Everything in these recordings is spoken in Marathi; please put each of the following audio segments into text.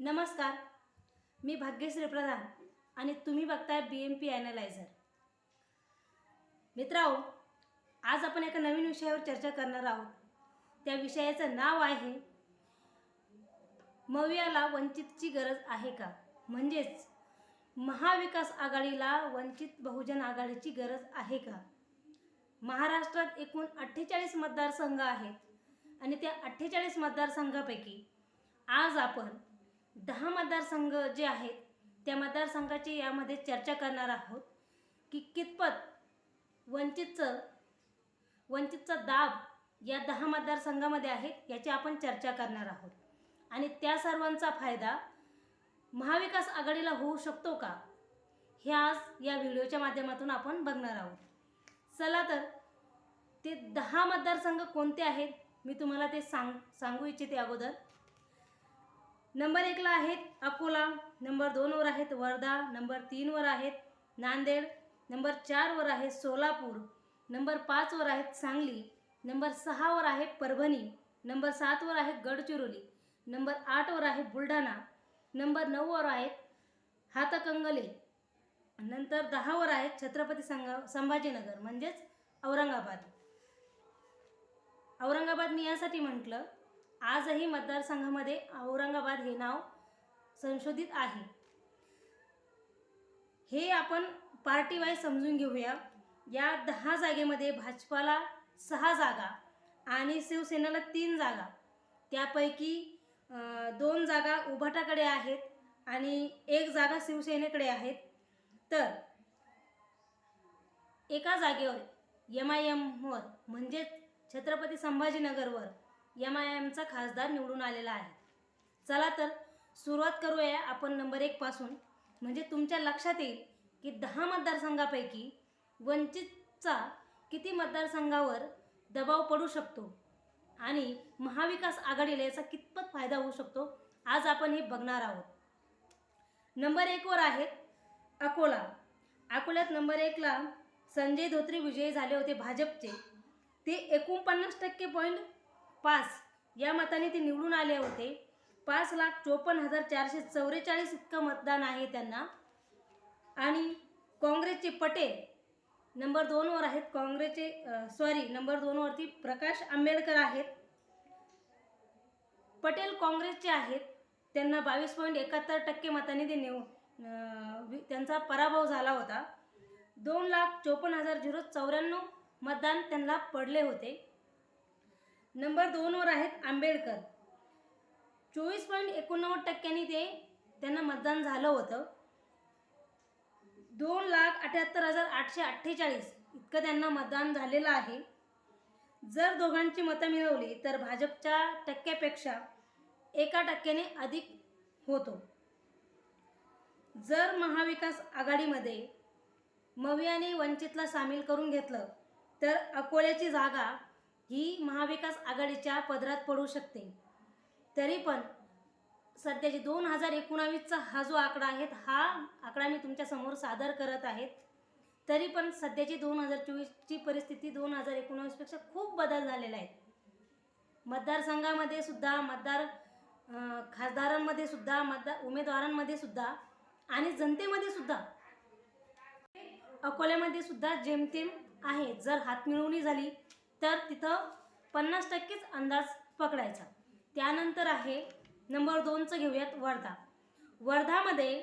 नमस्कार. मी भाग्यश्री प्रधान आणि तुम्ही बघताय बी एम पी ॲनालायझर मित्रांनो आज आपण एका नवीन विषयावर चर्चा करणार आहोत. त्या विषयाचं नाव आहे मवियाला वंचितची गरज आहे का? म्हणजेच महाविकास आघाडीला वंचित बहुजन आघाडीची गरज आहे का? महाराष्ट्रात एकूण अठ्ठेचाळीस मतदारसंघ आहेत आणि त्या अठ्ठेचाळीस मतदारसंघापैकी आज आपण दहा मतदारसंघ जे आहेत त्या मतदारसंघाची यामध्ये चर्चा करणार आहोत की कितपत वंचितचं वंचितचा दाब या दहा मतदारसंघामध्ये आहे याची आपण चर्चा करणार आहोत. आणि त्या सर्वांचा फायदा महाविकास आघाडीला होऊ शकतो का हे आज या व्हिडिओच्या माध्यमातून आपण बघणार आहोत. चला तर ते दहा मतदारसंघ कोणते आहेत मी तुम्हाला ते सांग सांगू इच्छिते अगोदर. नंबर एकला आहेत अकोला नंबर दोनवर आहेत वर्धा नंबर तीनवर आहेत नांदेड नंबर चारवर आहे सोलापूर नंबर पाचवर आहेत सांगली नंबर सहावर आहे परभणी नंबर सातवर आहे गडचिरोली नंबर आठवर आहे बुलढाणा नंबर नऊवर आहेत हातकंगले नंतर दहावर आहेत छत्रपती संगा संभाजीनगर म्हणजेच औरंगाबाद. औरंगाबाद मी यासाठी म्हटलं आजही मतदारसंघामध्ये औरंगाबाद हे नाव संशोधित आहे. हे आपण पार्टी वाईज समजून घेऊया. या दहा जागेमध्ये भाजपाला सहा जागा आणि शिवसेनेला तीन जागा. त्यापैकी दोन जागा उभाटाकडे आहेत आणि एक जागा शिवसेनेकडे आहेत. तर एका जागेवर एम आय एमवर म्हणजेच छत्रपती संभाजीनगरवर एम आय एमचा खासदार निवडून आलेला आहे. चला तर सुरुवात करूया आपण नंबर एकपासून म्हणजे तुमच्या लक्षात येईल की दहा मतदारसंघापैकी वंचितचा किती मतदारसंघावर दबाव पडू शकतो आणि महाविकास आघाडीला याचा कितपत फायदा होऊ शकतो आज आपण हे बघणार आहोत. नंबर एकवर आहेत अकोला. अकोल्यात नंबर एकला संजय धोत्रे विजयी झाले होते भाजपचे. ते एकोणपन्नास टक्के पॉईंट पाच. या मताने ते निवडून आले होते. पाच लाख चोपन्न हजार चारशे चौवेचाळीस इतकं मतदान आहे त्यांना. आणि काँग्रेसचे पटेल नंबर दोनवर आहेत. काँग्रेसचे सॉरी नंबर दोनवरती प्रकाश आंबेडकर आहेत. पटेल काँग्रेसचे आहेत. त्यांना बावीस पॉईंट एकाहत्तर टक्के मताने ते निव त्यांचा पराभव झाला होता. दोन लाख चोपन्न हजार झिरो चौऱ्याण्णव मतदान त्यांना पडले होते. नंबर दोनवर आहेत आंबेडकर. चोवीस पॉईंट एकोणनव्वद टक्क्यांनी ते त्यांना मतदान झालं होतं. दोन लाख अठ्याहत्तर हजार आठशे अठ्ठेचाळीस इतकं त्यांना मतदान झालेलं आहे. जर दोघांची मतं मिळवली तर भाजपच्या टक्क्यापेक्षा एका टक्क्याने अधिक होतो. जर महाविकास आघाडीमध्ये मवी आणि वंचितला सामील करून घेतलं तर अकोल्याची जागा ही महाविकास आघाडीच्या पदरात पडू शकते. तरी पण सध्याचे दोन हजार एकोणावीसचा हा जो आकडा आहे हा आकडा मी तुमच्यासमोर सादर करत आहे तरी पण सध्याची दोन हजार चोवीसची परिस्थिती दोन हजार एकोणावीसपेक्षा खूप बदल झालेला आहे. मतदारसंघामध्ये सुद्धा मतदार खासदारांमध्ये सुद्धा मतदार उमेदवारांमध्ये सुद्धा आणि जनतेमध्ये सुद्धा अकोल्यामध्ये सुद्धा जेमतेम आहे. जर हातमिळवणी झाली तर तिथं पन्नास टक्केच अंदाज पकडायचा. त्यानंतर आहे नंबर दोनचं घेऊयात वर्धा. वर्धामध्ये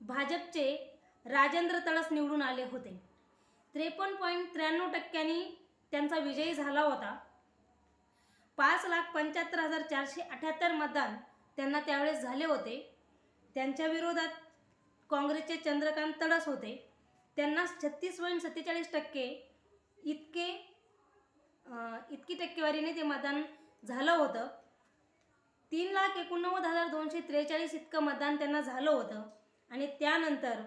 भाजपचे राजेंद्र तळस निवडून आले होते. त्रेपन्न पॉईंट त्र्याण्णव टक्क्यांनी त्यांचा विजयी झाला होता. पाच लाख पंच्याहत्तर हजार चारशे अठ्याहत्तर मतदान त्यांना त्यावेळेस झाले होते. त्यांच्या विरोधात काँग्रेसचे चंद्रकांत तळस होते. त्यांना छत्तीस पॉईंट सत्तेचाळीस टक्के इतके इतकी टक्केवारीने ते मतदान झालं होतं. तीन लाख एकोणनव्वद हजार दोनशे त्रेचाळीस इतकं मतदान त्यांना झालं होतं. आणि त्यानंतर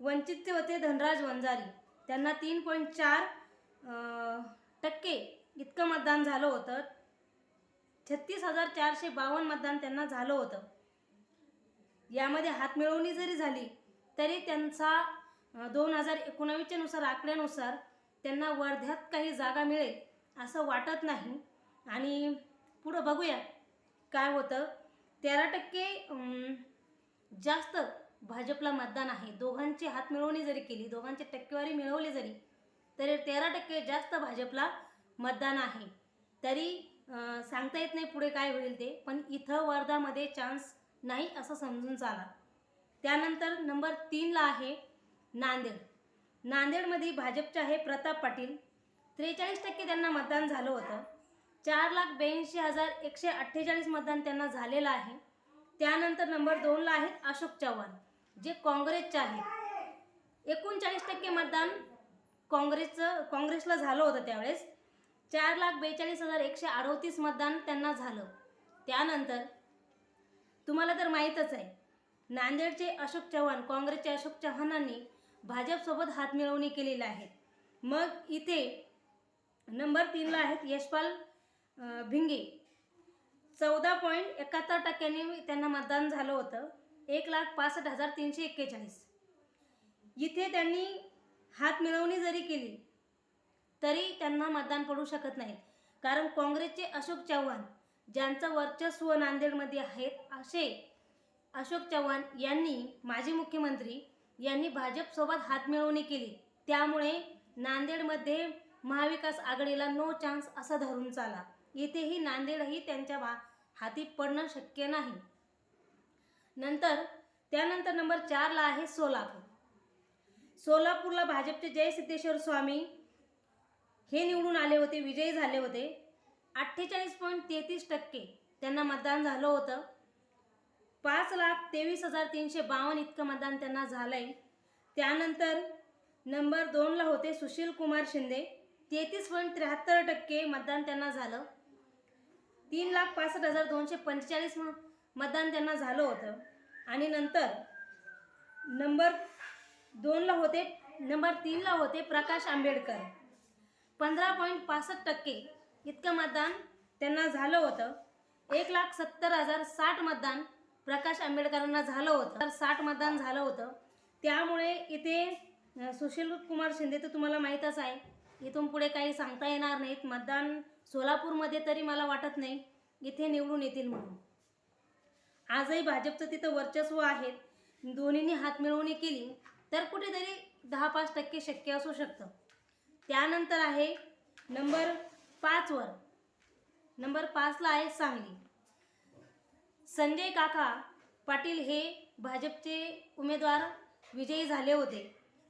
वंचितचे होते धनराज वंजारी. त्यांना तीन पॉईंट चार टक्के इतकं मतदान झालं होतं. छत्तीस हजार चारशे बावन्न मतदान त्यांना झालं होतं. यामध्ये हातमिळवणी जरी झाली तरी त्यांचा दोन हजार एकोणावीसच्या नुसार आकड्यानुसार त्यांना वर्ध्यात काही जागा मिळेल असं वाटत नाही. आणि पुढं बघूया काय होतं. तेरा टक्के जास्त भाजपला मतदान आहे. दोघांची हात मिळवणी जरी केली दोघांची टक्केवारी मिळवली जरी तरी तेरा टक्के जास्त भाजपला मतदान आहे. तरी सांगता येत नाही पुढे काय होईल ते पण इथं वर्धामध्ये चान्स नाही असं समजून चाला. त्यानंतर नंबर तीनला आहे नांदेड. नांदेडमध्ये भाजपचे आहे प्रताप पाटील. त्रेचाळीस टक्के त्यांना मतदान झालं होतं. चार लाख ब्याऐंशी हजार एकशे अठ्ठेचाळीस मतदान त्यांना झालेलं आहे. त्यानंतर नंबर दोनला आहेत अशोक चव्हाण जे काँग्रेसचे आहेत. एकोणचाळीस टक्के मतदान काँग्रेसचं काँग्रेसला झालं होतं त्यावेळेस. चार लाख बेचाळीस हजार एकशे अडोतीस मतदान त्यांना झालं. त्यानंतर तुम्हाला तर माहीतच आहे नांदेडचे अशोक चव्हाण काँग्रेसचे अशोक चव्हाणांनी भाजपसोबत हात मिळवणी केलेली आहे मग इथे नंबर तीनला आहेत यशपाल भिंगे. चौदा पॉईंट एकाहत्तर टक्क्यांनी त्यांना मतदान झालं होतं. एक लाख पासष्ट हजार तीनशे एक्केचाळीस. इथे त्यांनी हात मिळवणी जरी केली तरी त्यांना मतदान पडू शकत नाहीत कारण काँग्रेसचे अशोक चव्हाण ज्यांचं वर्चस्व नांदेडमध्ये आहेत असे अशोक चव्हाण यांनी माजी मुख्यमंत्री यांनी भाजपसोबत हात मिळवणी केली. त्यामुळे नांदेडमध्ये महाविकास आघाडीला नो चान्स असा धरून चाला येथेही नांदेडही त्यांच्या भा हाती पडणं शक्य नाही. नंतर त्यानंतर नंबर चारला आहे सोलापूर. सोलापूरला भाजपचे जय सिद्धेश्वर स्वामी हे निवडून आले होते विजयी झाले होते. अठ्ठेचाळीस पॉईंट तेहतीस टक्के त्यांना मतदान झालं होतं. पाच लाख तेवीस हजार तीनशे बावन्न इतकं मतदान त्यांना झालं आहे त्यानंतर नंबर दोनला होते सुशील कुमार शिंदे. तेहतीस पॉईंट त्र्याहत्तर टक्के मतदान त्यांना झालं. तीन लाख पासष्ट हजार दोनशे पंचेचाळीस मतदान त्यांना झालं होतं. आणि नंतर नंबर दोनला होते नंबर तीनला होते प्रकाश आंबेडकर. पंधरा पॉईंट पासष्ट टक्के इतकं मतदान त्यांना झालं होतं. एक लाख सत्तर हजार साठ मतदान प्रकाश आंबेडकरांना झालं होतं. तर साठ मतदान झालं होतं. त्यामुळे इथे सुशील कुमार शिंदे तर तुम्हाला माहीतच आहे. इथून पुढे काही सांगता येणार नाहीत. मतदान सोलापूरमध्ये तरी मला वाटत नाही. इथे निवडून येतील म्हणून. आजही भाजपचं तिथं वर्चस्व आहे. दोन्हींनी हातमिळवणी केली. तर कुठेतरी दहा पाच टक्के शक्य असू शकतं. त्यानंतर आहे नंबर पाचवर नंबर पाचला आहे सांगली. संजय काका पाटील हे भाजपचे उमेदवार विजयी झाले होते.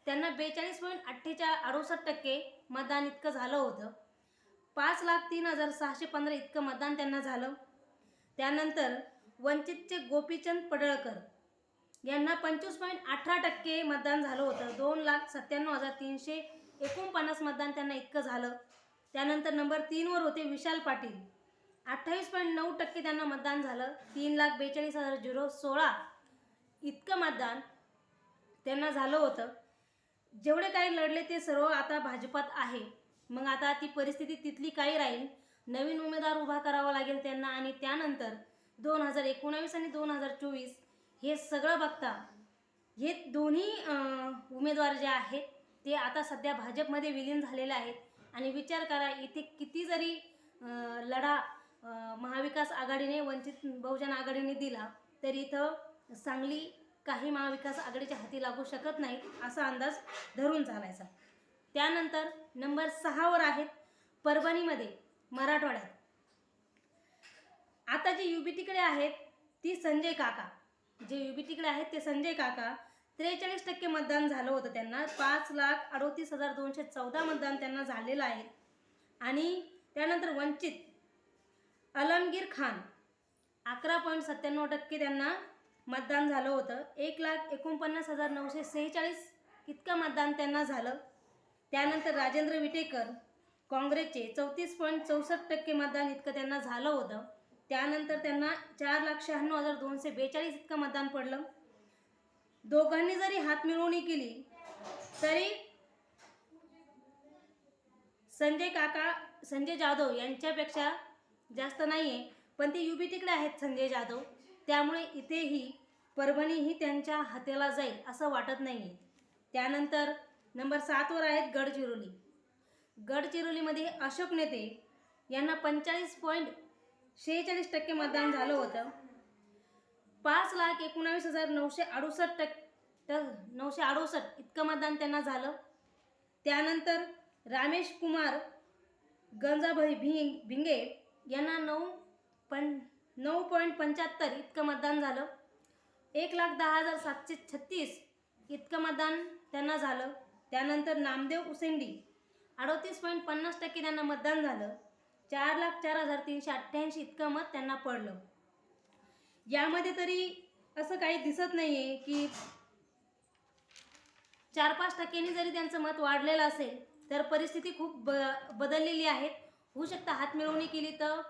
त्यांना बेचाळीस पॉईंट अठ्ठेच्या अडुसष्ट टक्के मतदान इतकं झालं होतं. पाच लाख तीन हजार सहाशे पंधरा इतकं मतदान त्यांना झालं. त्यानंतर वंचितचे गोपीचंद पडळकर यांना पंचवीस पॉईंट अठरा टक्के मतदान झालं होतं. दोन लाख सत्त्याण्णव हजार तीनशे एकोणपन्नास मतदान त्यांना इतकं झालं. त्यानंतर नंबर तीनवर होते विशाल पाटील. अठ्ठावीस पॉईंट नऊ टक्के त्यांना मतदान झालं. तीन लाख बेचाळीस हजार झिरो सोळा इतकं मतदान त्यांना झालं होतं. जेवढे काही लढले ते सर्व आता भाजपात आहे. मग आता ती परिस्थिती तिथली काही राहील. नवीन उमेदवार उभा करावा लागेल त्यांना आणि त्यानंतर दोन हजार एकोणावीस आणि दोन हजार चोवीस हे सगळं बघता हे दोन्ही उमेदवार जे आहेत ते आता सध्या भाजपमध्ये विलीन झालेले आहेत. आणि विचार करा इथे किती जरी लढा महाविकास आघाडीने वंचित बहुजन आघाडीने दिला तरी इथं सांगली काही महाविकास आघाडीच्या हाती लागू शकत नाही असा अंदाज धरून चालायचा त्यानंतर नंबर सहावर आहेत परभणीमध्ये मराठवाड्यात. आता जे युबीटीकडे आहेत ती संजय काका. जे यू युबीटीकडे आहेत ते संजय काका त्रेचाळीस टक्के मतदान झालं होतं त्यांना. पाच लाख अडोतीस हजार दोनशे चौदा मतदान त्यांना झालेलं आहे. आणि त्यानंतर वंचित आलमगीर खान. अकरा पॉईंट सत्त्याण्णव टक्के त्यांना मतदान झालं होतं. एक लाख एकोणपन्नास हजार नऊशे सेहेचाळीस इतकं मतदान त्यांना झालं. त्यानंतर राजेंद्र विटेकर काँग्रेसचे चौतीस पॉईंट चौसष्ट टक्के मतदान इतकं त्यांना झालं होतं. त्यानंतर त्यांना चार लाख शहाण्णव हजार दोनशे बेचाळीस इतकं मतदान पडलं. दोघांनी जरी हात मिळवणी केली तरी संजय काका संजय जाधव यांच्यापेक्षा जास्त नाही आहे पण ते युबीटीकडे आहेत संजय जाधव. त्यामुळे इथेही परभणी ही त्यांच्या हातेला जाईल असं वाटत नाही आहे त्यानंतर नंबर सातवर आहेत गडचिरोली. गडचिरोलीमध्ये अशोक नेते यांना पंचेचाळीस पॉईंट शेहेचाळीस टक्के मतदान झालं होतं. पाच लाख एकोणावीस हजार नऊशे अडुसष्ट टक् ट- नऊशे अडुसष्ट इतकं मतदान त्यांना झालं. त्यानंतर रामेश कुमार गंजाभाई भिंग भिंगे यांना नऊ पण नऊ पॉईंट पंच्याहत्तर इतकं मतदान झालं. एक लाख दहा हजार सातशे छत्तीस इतकं मतदान त्यांना झालं. त्यानंतर नामदेव उसेंडी अडोतीस पॉईंट पन्नास टक्के त्यांना मतदान झालं. चार लाख चार हजार तीनशे अठ्ठ्याऐंशी इतकं मत त्यांना पडलं. यामध्ये तरी असं काही दिसत नाही आहे की चार पाच टक्क्यांनी जरी त्यांचं मत वाढलेलं असेल तर परिस्थिती खूप ब बदललेली आहे. होऊ शकतं. हात मिळवणी केली तर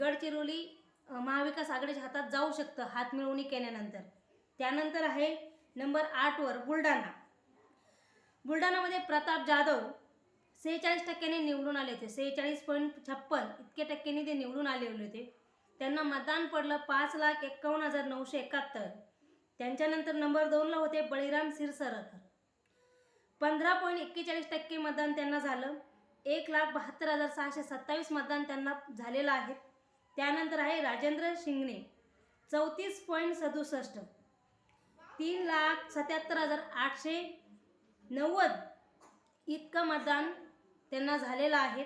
गडचिरोली महाविकास आघाडीच्या हातात जाऊ शकतं हात मिळवणी केल्यानंतर. त्यानंतर आहे नंबर आठवर बुलढाणा. बुलढाणामध्ये प्रताप जाधव सेहेचाळीस टक्क्यांनी निवडून आले होते. सेहेचाळीस पॉईंट छप्पन इतके टक्क्यांनी ते निवडून आले होते. त्यांना मतदान पडलं पाच लाख एक्कावन्न हजार नऊशे एकाहत्तर. त्यांच्यानंतर नंबर दोनला होते बळीराम सिरसरकर पंधरा पॉईंट एक्केचाळीस टक्के मतदान त्यांना झालं. एक लाख बहात्तर हजार सहाशे सत्तावीस मतदान त्यांना झालेलं आहे. त्यानंतर आहे राजेंद्र शिंगणे चौतीस पॉईंट सदुसष्ट. तीन लाख सत्याहत्तर हजार आठशे नव्वद इतकं मतदान त्यांना झालेलं आहे.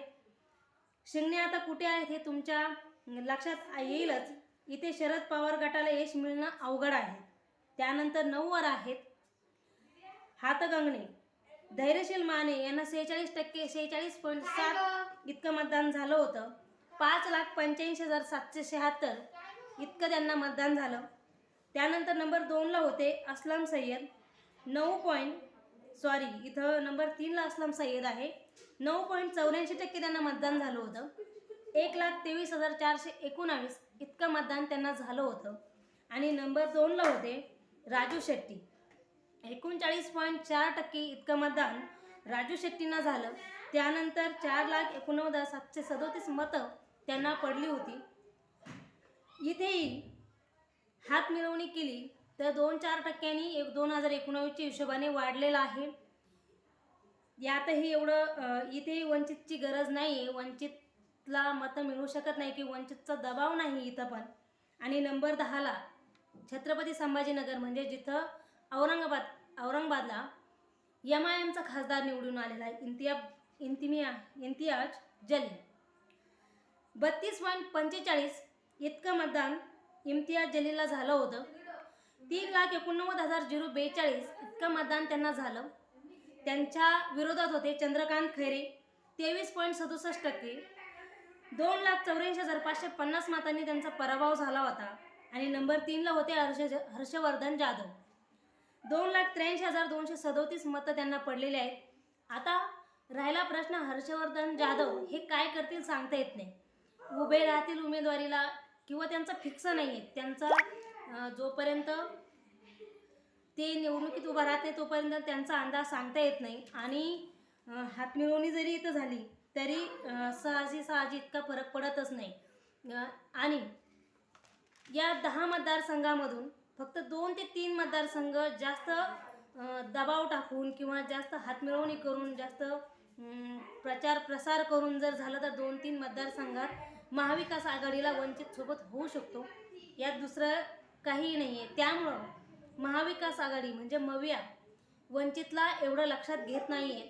शिंगणे आता कुठे आहेत हे तुमच्या लक्षात येईलच. इथे शरद पवार गटाला यश मिळणं अवघड आहे. त्यानंतर नऊवर आहेत. हातगंगणे धैर्यशील माने यांना सेहेचाळीस टक्के सेहेचाळीस पॉईंट सात इतकं मतदान झालं होतं. पाच लाख पंच्याऐंशी हजार सातशे शहात्तर इतकं त्यांना मतदान झालं. त्यानंतर नंबर दोनला होते असलम सय्यद. नऊ पॉईंट सॉरी इथं नंबर तीनला असलम सय्यद आहे. नऊ पॉईंट चौऱ्याऐंशी टक्के त्यांना मतदान झालं होतं. एक लाख तेवीस हजार चारशे एकोणावीस इतकं मतदान त्यांना झालं होतं. आणि नंबर दोनला होते राजू शेट्टी. एकोणचाळीस पॉईंट चार टक्के इतकं मतदान राजू शेट्टींना झालं. त्यानंतर चार लाख एकोणनव्वद सातशे सदोतीस मतं त्यांना पडली होती. इथेही हात मिळवणी केली तर दोन चार टक्क्यांनी एक दोन हजार एकोणावीसच्या हिशोबाने वाढलेलं आहे. यातही एवढं इथेही वंचितची गरज नाही आहे वंचितला मतं मिळू शकत नाही की वंचितचा दबाव नाही इथं पण. आणि नंबर दहाला छत्रपती संभाजीनगर म्हणजे जिथं औरंगाबाद औरंगाबादला एम आय एमचा खासदार निवडून आलेला आहे. इंतिया इंतिमिया इम्तियाज जलील. बत्तीस पॉईंट पंचेचाळीस इतकं मतदान इम्तियाज जलीलला झालं होतं. तीन लाख एकोणनव्वद हजार झिरो बेचाळीस इतकं मतदान त्यांना झालं. त्यांच्या विरोधात होते चंद्रकांत खैरे तेवीस पॉईंट सदुसष्ट टक्के. दोन लाख चौऱ्याऐंशी हजार पाचशे पन्नास मतांनी त्यांचा पराभव झाला होता. आणि नंबर तीनला होते हर्ष हर्षवर्धन जाधव. दोन लाख त्र्याऐंशी हजार दोनशे सदोतीस मतं त्यांना पडलेले आहेत. आता राहिला प्रश्न हर्षवर्धन जाधव हे काय करतील सांगता येत नाही. उभे राहतील उमेदवारीला किंवा त्यांचा फिक्स नाही आहे त्यांचा जोपर्यंत ते निवडणुकीत उभा राहत नाही तोपर्यंत त्यांचा अंदाज सांगता येत नाही. आणि हातमिळवणी जरी इथं झाली तरी अं, सहजी इतका फरक पडतच नाही. आणि या दहा मतदारसंघामधून फक्त दोन ते तीन मतदारसंघ जास्त दबाव टाकून किंवा जास्त हातमिळवणी करून जास्त प्रचार प्रसार करून जर झालं तर दोन तीन मतदारसंघात महाविकास आघाडीला वंचित सोबत होऊ शकतो. यात दुसरं काहीही नाही आहे त्यामुळं महाविकास आघाडी म्हणजे मविया वंचितला एवढं लक्षात घेत नाही आहे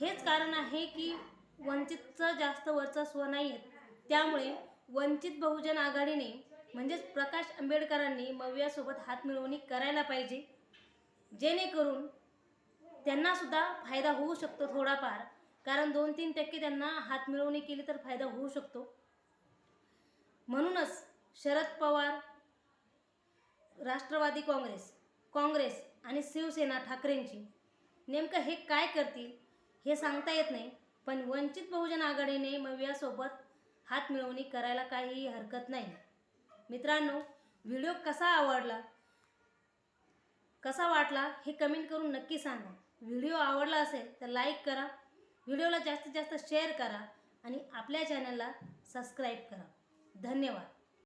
हेच कारण आहे की वंचितचं जास्त वर्चस्व नाही आहे त्यामुळे वंचित बहुजन आघाडीने म्हणजेच प्रकाश आंबेडकरांनी मवियासोबत हात मिळवणी करायला पाहिजे. जेणेकरून त्यांनासुद्धा फायदा होऊ शकतो थोडाफार. कारण दोन तीन टक्के त्यांना हात मिळवणी केली तर फायदा होऊ शकतो. म्हणूनच शरद पवार राष्ट्रवादी काँग्रेस काँग्रेस आणि शिवसेना ठाकरेंची नेमकं हे काय करतील हे सांगता येत नाही. पण वंचित बहुजन आघाडीने मवियासोबत हात मिळवणी करायला काहीही हरकत नाही. मित्रांनो व्हिडिओ कसा आवडला? कसा वाटला हे कमेंट करून नक्की सांगा. व्हिडिओ आवडला असेल तर लाईक करा. व्हिडिओला जास्तीत जास्त शेअर करा आणि आपल्या चॅनलला सबस्क्राईब करा. धन्यवाद.